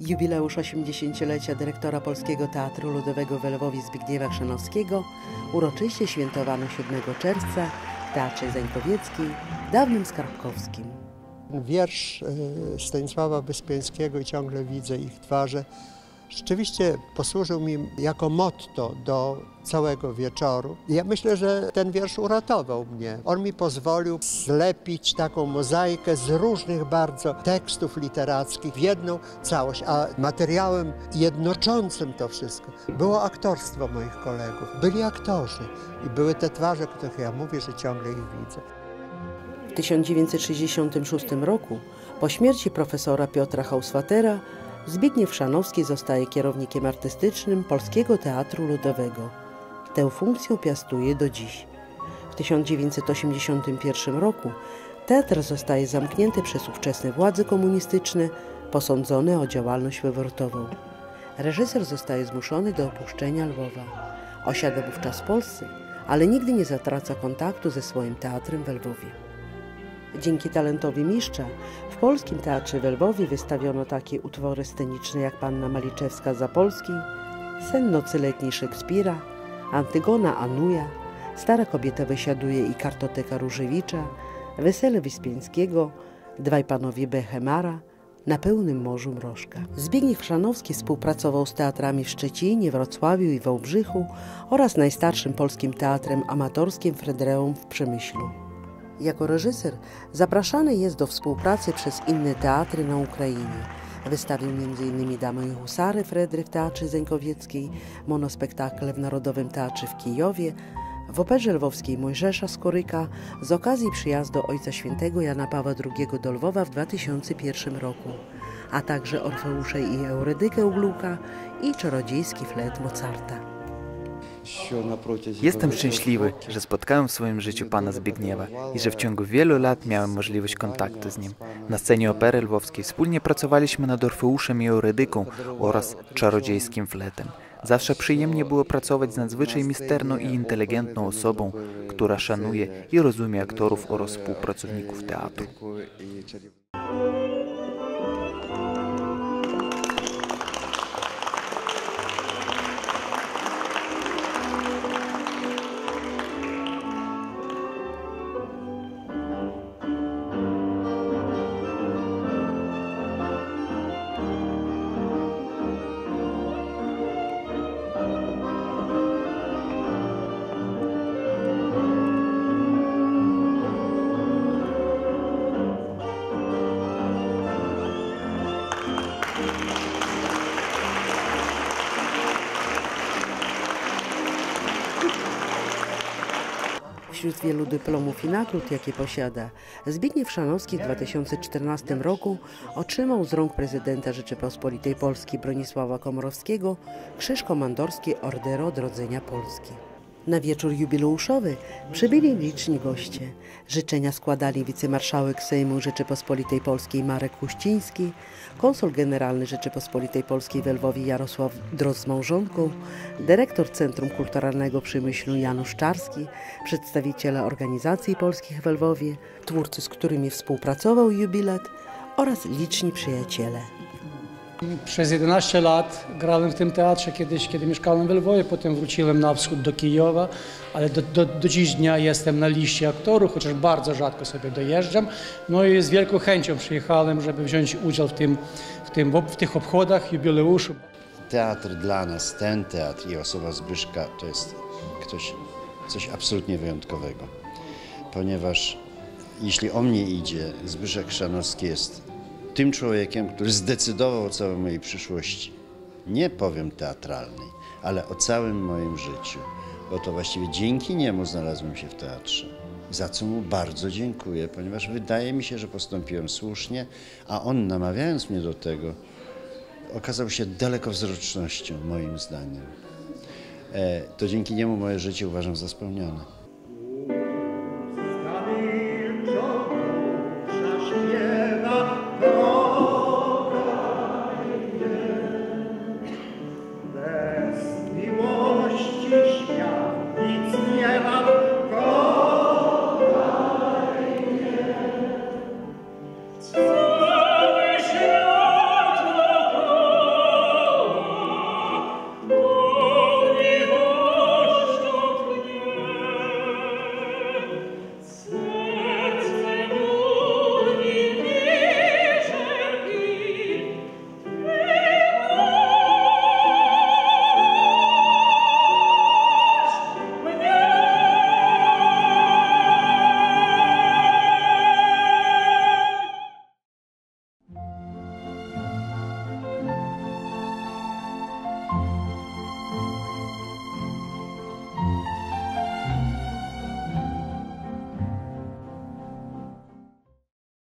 Jubileusz 80-lecia dyrektora Polskiego Teatru Ludowego w Lwowie Zbigniewa Chrzanowskiego uroczyście świętowano 7 czerwca w Teatrze Zańkowieckiej, dawnym Skarbkowskim. Wiersz e, Stanisława Wyspiańskiego ciągle widzę ich twarze. Rzeczywiście posłużył mi jako motto do całego wieczoru. Ja myślę, że ten wiersz uratował mnie. On mi pozwolił zlepić taką mozaikę z różnych bardzo tekstów literackich w jedną całość, a materiałem jednoczącym to wszystko było aktorstwo moich kolegów. Byli aktorzy i były te twarze, których ja mówię, że ciągle ich widzę. W 1966 roku, po śmierci profesora Piotra Hauswatera, Zbigniew Szanowski zostaje kierownikiem artystycznym Polskiego Teatru Ludowego. Tę funkcję piastuje do dziś. W 1981 roku teatr zostaje zamknięty przez ówczesne władze komunistyczne, posądzony o działalność wywrotową. Reżyser zostaje zmuszony do opuszczenia Lwowa. Osiada wówczas w Polsce, ale nigdy nie zatraca kontaktu ze swoim teatrem w Lwowie. Dzięki talentowi mistrza w Polskim Teatrze w Lwowie wystawiono takie utwory sceniczne jak Panna Maliczewska Zapolskiej, Sen nocy letniej Szekspira, Antygona Anuja, Stara kobieta wysiaduje i kartoteka Różewicza, Wesele Wyspiańskiego, Dwaj panowie Behemara, na pełnym morzu mrożka. Zbigniew Chrzanowski współpracował z teatrami w Szczecinie, Wrocławiu i Wałbrzychu oraz najstarszym polskim teatrem amatorskim Fredreum w Przemyślu. Jako reżyser zapraszany jest do współpracy przez inne teatry na Ukrainie. Wystawił m.in. Damę i Husary Fredry w Teatrze Zękowieckiej, monospektakle w Narodowym Teatrze w Kijowie, w Operze Lwowskiej Mojżesza Skoryka z okazji przyjazdu Ojca Świętego Jana Pawła II do Lwowa w 2001 roku, a także Orfeusze i Eurydykę Ugluka i Czarodziejski flet Mozarta. Jestem szczęśliwy, że spotkałem w swoim życiu pana Zbigniewa i że w ciągu wielu lat miałem możliwość kontaktu z nim. Na scenie Opery Lwowskiej wspólnie pracowaliśmy nad Orfeuszem i Eurydyką oraz Czarodziejskim Fletem. Zawsze przyjemnie było pracować z nadzwyczaj misterną i inteligentną osobą, która szanuje i rozumie aktorów oraz współpracowników teatru. Wśród wielu dyplomów i nagród, jakie posiada, Zbigniew Szanowski w 2014 roku otrzymał z rąk prezydenta Rzeczypospolitej Polskiej Bronisława Komorowskiego Krzyż Komandorski Orderu Odrodzenia Polski. Na wieczór jubileuszowy przybyli liczni goście. Życzenia składali wicemarszałek Sejmu Rzeczypospolitej Polskiej Marek Kuściński, konsul generalny Rzeczypospolitej Polskiej w Lwowie Jarosław Drozd z małżonką, dyrektor Centrum Kulturalnego przy Myślu Janusz Czarski, przedstawiciele organizacji polskich w Lwowie, twórcy, z którymi współpracował jubilat oraz liczni przyjaciele. Przez 11 lat grałem w tym teatrze kiedyś, kiedy mieszkałem w Lwowie, potem wróciłem na wschód do Kijowa, ale do, do, do dziś dnia jestem na liście aktorów, chociaż bardzo rzadko sobie dojeżdżam. No i z wielką chęcią przyjechałem, żeby wziąć udział w, tym, w, tym, w tych obchodach jubileuszu. Teatr dla nas, ten teatr i osoba Zbyszka to jest ktoś, coś absolutnie wyjątkowego, ponieważ jeśli o mnie idzie, Zbyszek Chrzanowski jest tym człowiekiem, który zdecydował o całej mojej przyszłości. Nie powiem teatralnej, ale o całym moim życiu, bo to właściwie dzięki niemu znalazłem się w teatrze. Za co mu bardzo dziękuję, ponieważ wydaje mi się, że postąpiłem słusznie, a on namawiając mnie do tego, okazał się dalekowzrocznością, moim zdaniem. E, to dzięki niemu moje życie uważam za spełnione.